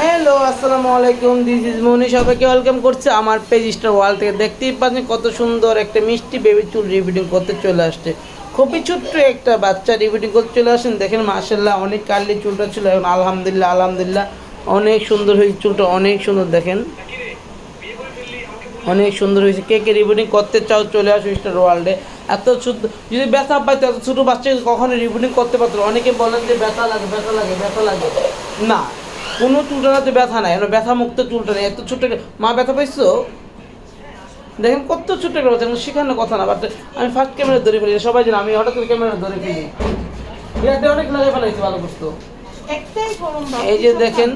Hello আসসালামু আলাইকুম this is মনি সবাইকে ওয়েলকাম করছে আমার পেজ স্টার ওয়াল থেকে। দেখতেই পাচ্ছেন কত সুন্দর একটা মিষ্টি বেবি চুল রিবিডিং করতে চলে আসছে। খুবই ছোট্ট একটা বাচ্চা রিবিডিং করতে চলে আসেন। দেখেন মার্শাল্লাহ অনেক কার্লি চুলটা ছিল এখন আলহামদুলিল্লাহ আলহামদুলিল্লাহ, অনেক সুন্দর হয়েছে চুলটা, অনেক সুন্দর, দেখেন। অনেক সুন্দর হয়েছে। কে কে রিবুটিং করতে চাও চলে আসো স্টার ওয়ার্ল্ডে এত যদি ব্যথা পাইতো এত ছোটো বাচ্চাকে কখনো রিবুটিং করতে পারতো। অনেকে বলেন যে ব্যথা লাগে ব্যথা লাগে ব্যথা লাগে। না কোনো চুলটাতে ব্যথা নাই ব্যথা মুক্ত চুলটা নেই এত ছোট্ট মা ব্যথা পাইছো? দেখেন কত ছোট্ট একটা বাচ্চা শেখানোর কথা না বাট আমি ফার্স্ট ক্যামেরা ধরে ফেলি সবাই জানে আমি হঠাৎ করে ক্যামেরা ধরে ফেলি। ইয়াতে অনেক লাগে ফেলাইছি ভালো করতো এই যে দেখেন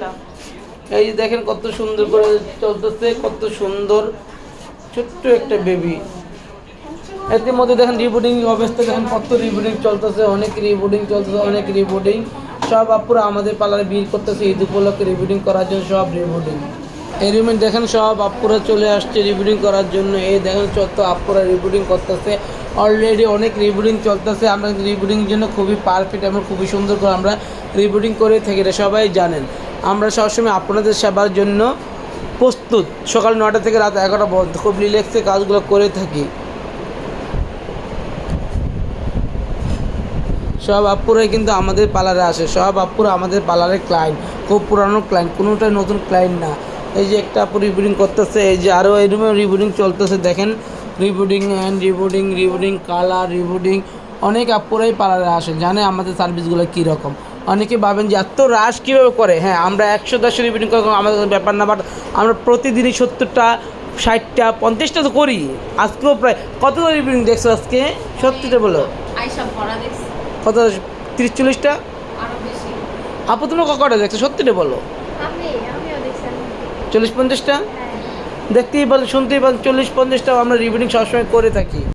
এই যে দেখেন কত সুন্দর করে চলতেছে কত সুন্দর ছোট্ট একটা বেবি এর মধ্যে দেখেন রিবুটিং অবস্থা দেখেন কত রিবুটিং চলতেছে অনেক রিবুটিং চলতেছে অনেক রিবুটিং সব আপুরা আমাদের পার্লারে ভিড় করতেছে ঈদ উপলক্ষে রিবুটিং করার জন্য সব রিবুটিং এই দেখেন সব আপুরা চলে আসছে রিবুটিং করার জন্য। এই দেখেন যত আপুরা রিবুটিং করতেছে। অলরেডি অনেক রিবুটিং চলতেছে। আমরা রিবুটিং জন্য খুবই পারফেক্ট আমরা খুবই সুন্দর করে আমরা রিবুটিং করে থাকি, এটা সবাই জানেন। আমরা সবসময় আপনাদের সেবার জন্য প্রস্তুত। সকাল নটা থেকে রাত এগারোটা পর্যন্ত খুব রিল্যাক্সে কাজগুলো করে থাকি। সব আপুরাই কিন্তু আমাদের পার্লারে আসে। সব আপুরা আমাদের পার্লারের ক্লায়েন্ট খুব পুরানো ক্লায়েন্ট কোনোটাই নতুন ক্লায়েন্ট না। এই যে একটা আপু রিবুডিং করতেছে এই যে আরও এই রুমে রিবুডিং চলতেছে দেখেন। রিবুডিং অ্যান্ড রিবুডিং রিবুডিং কালার রিবুডিং অনেক আপুরাই পার্লারে আসে জানে আমাদের সার্ভিসগুলো কীরকম। অনেকে ভাবেন যে এত রাশ কীভাবে করে? হ্যাঁ আমরা একশো দশ রিবুডিং করে আমাদের ব্যাপার না বাট আমরা প্রতিদিনই সত্তরটা ষাটটা পঞ্চাশটা তো করি। আজকেও প্রায় কত রিবুডিং দেখছ আজকে? সত্যিটা বলো। দেখছি, কত তিরিশ চল্লিশটা। আপু তুমি কটা দেখছ? সত্যিটা বলো। চল্লিশ পঞ্চাশটা? হ্যাঁ। দেখতেই পারেন শুনতেই পারেন চল্লিশ পঞ্চাশটাও আমরা রিভিডিং সবসময় করে থাকি।